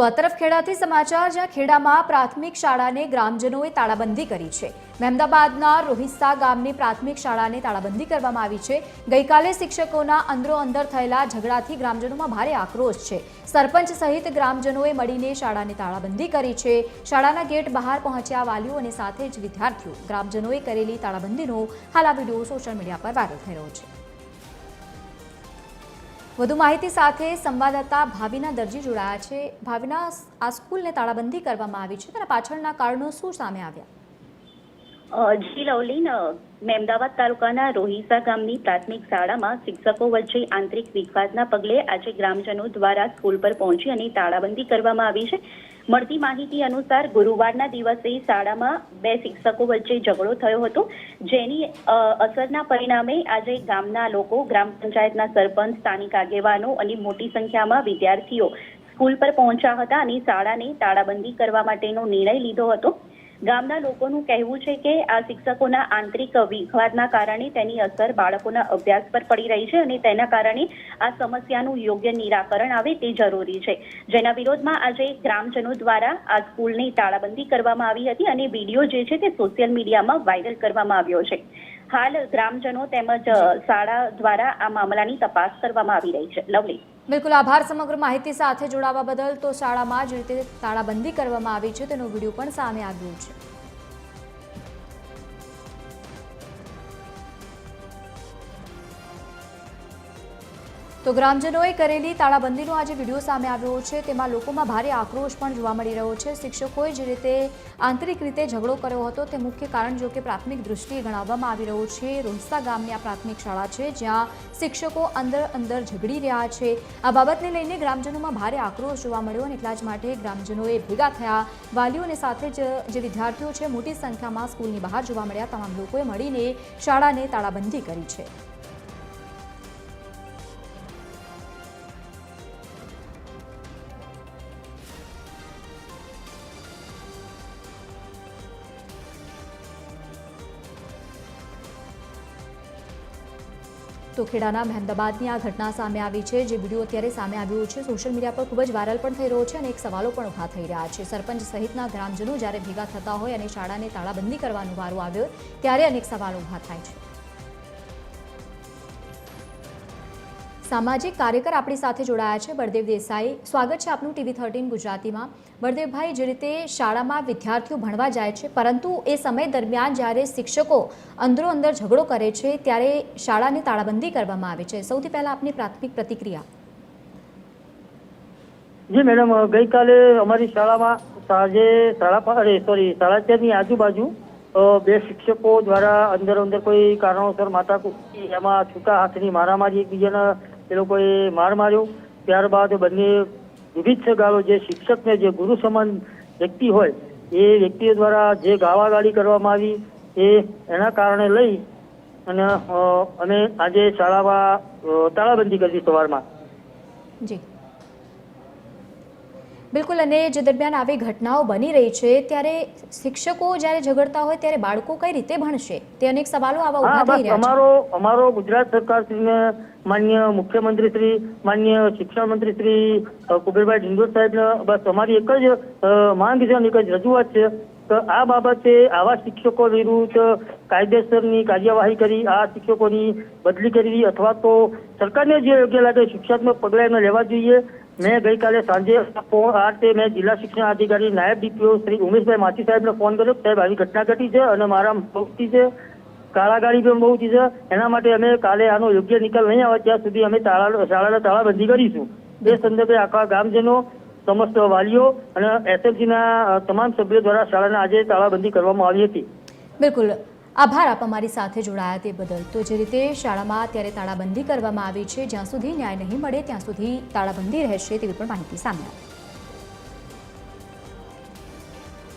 તો આ તરફ ખેડાથી સમાચાર, જ્યાં ખેડામાં પ્રાથમિક શાળાને ગ્રામજનોએ તાળાબંધી કરી છે. મહેમદાબાદના રોહિસ્તા ગામની પ્રાથમિક શાળાને તાળાબંધી કરવામાં આવી છે. ગઈકાલે શિક્ષકોના અંદરો અંદર થયેલા ઝઘડાથી ગ્રામજનોમાં ભારે આક્રોશ છે. સરપંચ સહિત ગ્રામજનોએ મળીને શાળાને તાળાબંધી કરી છે. શાળાના ગેટ બહાર પહોંચ્યા વાલીઓ અને સાથે જ વિદ્યાર્થીઓ ગ્રામજનોએ કરેલી તાળાબંધીનો હાલ આ વીડિયો સોશિયલ મીડિયા પર વાયરલ થઈ રહ્યો છે. વધુ માહિતી સાથે સંવાદદાતા ભાવિના દરજી જોડાયા છે. ભાવિના, આ સ્કૂલને તાળાબંધી કરવામાં આવી છે તેના પાછળના કારણો શું સામે આવ્યા. જી લવલીન મેમદાવાદ તાલુકાના રોહિસા ગામની પ્રાથમિક શાળામાં શિક્ષકો વચ્ચે આંતરિક વિખવાદના પગલે આજે ગ્રામજનો દ્વારા સ્કૂલ પર પહોંચી અને તાળાબંધી કરવામાં આવી છે. મળતી માહિતી અનુસાર ગુરુવારના દિવસે શાળામાં બે શિક્ષકો વચ્ચે ઝઘડો થયો હતો. જેની અસરના પરિણામે આજે ગામના લોકો, ગ્રામ પંચાયતના સરપંચ, સ્થાનિક આગેવાનો અને મોટી સંખ્યામાં વિદ્યાર્થીઓ સ્કૂલ પર પહોંચ્યા હતા અને શાળાને તાળાબંધી કરવા માટેનો નિર્ણય લીધો હતો. ગામના લોકોનું કહેવું છે કે આ શિક્ષકોના આંતરિક વિખવાદના કારણે તેની અસર બાળકોના અભ્યાસ પર પડી રહી છે અને તેના કારણે આ સમસ્યાનું યોગ્ય નિરાકરણ આવે તે જરૂરી છે. જેના વિરોધમાં આજે ગ્રામજનો દ્વારા આ સ્કૂલની તાળાબંધી કરવામાં આવી હતી અને વીડિયો જે છે તે સોશિયલ મીડિયામાં વાયરલ કરવામાં આવ્યો છે. હાલ ગ્રામજનો તેમજ શાળા દ્વારા આ મામલાની તપાસ કરવામાં આવી રહી છે. લવલી. બિલકુલ આભાર સમગ્ર માહિતી સાથે જોડાવા બદલ. તો શાળામાં જે રીતે તાળાબંધી કરવામાં આવી છે. તેનો વીડિયો પણ સામે આવ્યો છે. તો ગ્રામજનોએ કરેલી તાળાબંધીનો આજે વીડિયો સામે આવ્યો છે. તેમાં લોકોમાં ભારે આક્રોશ પણ જોવા મળી રહ્યો છે. શિક્ષકોએ જે રીતે આંતરિક રીતે ઝઘડો કર્યો હતો, તે મુખ્ય કારણ જો કે પ્રાથમિક દૃષ્ટિએ ગણાવવામાં આવી રહ્યો છે. રોહિસ્તા ગામની આ પ્રાથમિક શાળા છે, જ્યાં શિક્ષકો અંદર અંદર ઝઘડી રહ્યા છે. આ બાબતને લઈને ગ્રામજનોમાં ભારે આક્રોશ જોવા મળ્યો અને એટલા જ માટે ગ્રામજનોએ ભેગા થયા. વાલીઓને સાથે જ જે વિદ્યાર્થીઓ છે, મોટી સંખ્યામાં સ્કૂલની બહાર જોવા મળ્યા. તમામ લોકોએ મળીને શાળાને તાળાબંધી કરી છે. તો ખેડાના મહેમદાબાદની આ ઘટના સામે આવી છે. જે વીડિયો અત્યારે સામે આવ્યો છે. સોશિયલ મીડિયા પર ખૂબ જ વાયરલ પણ થઈ રહ્યો છે અને એક સવાલો પણ ઊભા થઈ રહ્યા છે. સરપંચ સહિતના ગ્રામજનો જ્યારે ભેગા થતા હોય અને શાળાને તાળાબંધી કરવાનો વારો આવ્યો, ત્યારે અનેક સવાલો ઊભા થાય છે. સામાજિક કાર્યકર આપણી સાથે જોડાયા છે. બળદેવ દેસાઈ, સ્વાગત છે આપનું ટીવી થર્ટીન ગુજરાતીમાં. બળદેવભાઈ, જે રીતે શાળામાં વિદ્યાર્થીઓ ભણવા જાય છે, પરંતુ એ સમય દરમિયાન જ્યારે શિક્ષકો અંદરો અંદર ઝઘડો કરે છે, ત્યારે શાળાની તાળાબંધી કરવામાં આવે છે. સૌથી પહેલાં આપની પ્રાથમિક પ્રતિક્રિયા. જી મેડમ ગઈકાલે અમારી શાળામાં સાંજે શાળા અરે સોરી સાડા આજુબાજુ બે શિક્ષકો દ્વારા અંદર અંદર કોઈ કારણોસર માથાકૂટ, એમાં છૂટા હાથની મારામારી એકબીજાના એ લોકોએ માર માર્યો. ત્યારબાદ બંને વિવિધ ગાળો જે શિક્ષકને જે ગુરુ સમાન વ્યક્તિ હોય, એ વ્યક્તિઓ દ્વારા જે ગાળાગાળી કરવામાં આવી, એ એના કારણે લઈ અને અમે આજે શાળામાં તાળાબંધી કરી સવારમાં. જી. બિલકુલ અને જે દરમિયાન આવી ઘટનાઓ બની રહી છે ત્યારે શિક્ષકો જ્યારે ઝઘડતા હોય ત્યારે બાળકો કઈ રીતે ભણશે? તે અનેક સવાલો આવા ઊભા થઈ રહ્યા છે. અમારો અમારો ગુજરાત સરકાર શ્રીને માન્ય મુખ્યમંત્રી શ્રી માન્ય શિક્ષણ મંત્રી શ્રી કુબેરભાઈ ડિંડોર સાહેબ બસ અમારી એક જ માંગ છે અને એક જ રજૂઆત છે તો આ બાબતે આવા શિક્ષકો વિરુદ્ધ કાયદેસરની કાર્યવાહી કરી આ શિક્ષકોની બદલી કરવી અથવા તો સરકારને જે યોગ્ય લાગે શિક્ષાત્મક પગલાં લેવા જોઈએ. મેં ગઈકાલે સાંજે ફોન આ મેં જિલ્લા શિક્ષણ અધિકારી નાયબ ડીપીઓ શ્રી ઉમેશભાઈ માછી સાહેબને ફોન કર્યો સાહેબ, આવી ઘટના ઘટી છે અને મારા બહુથી છે કાળાગાળી પણ બહુ છે, એના માટે અમે કાલે આનો યોગ્ય નિકાલ નહીં આવે ત્યાં સુધી અમે તાળા, શાળાને તાળાબંધી કરીશું. એ સંદર્ભે આખા ગામજનો, સમસ્ત વાલીઓ અને એસએલસીના તમામ સભ્યો દ્વારા શાળાને આજે તાળાબંધી કરવામાં આવી હતી. બિલકુલ. આભાર આપ અમારી સાથે જોડાયા તે બદલ. તો જે રીતે શાળામાં અત્યારે તાળાબંધી કરવામાં આવી છે, જ્યાં સુધી ન્યાય નહીં મળે, ત્યાં સુધી તાળાબંધી રહેશે તેવી પણ માહિતી સામે આવી.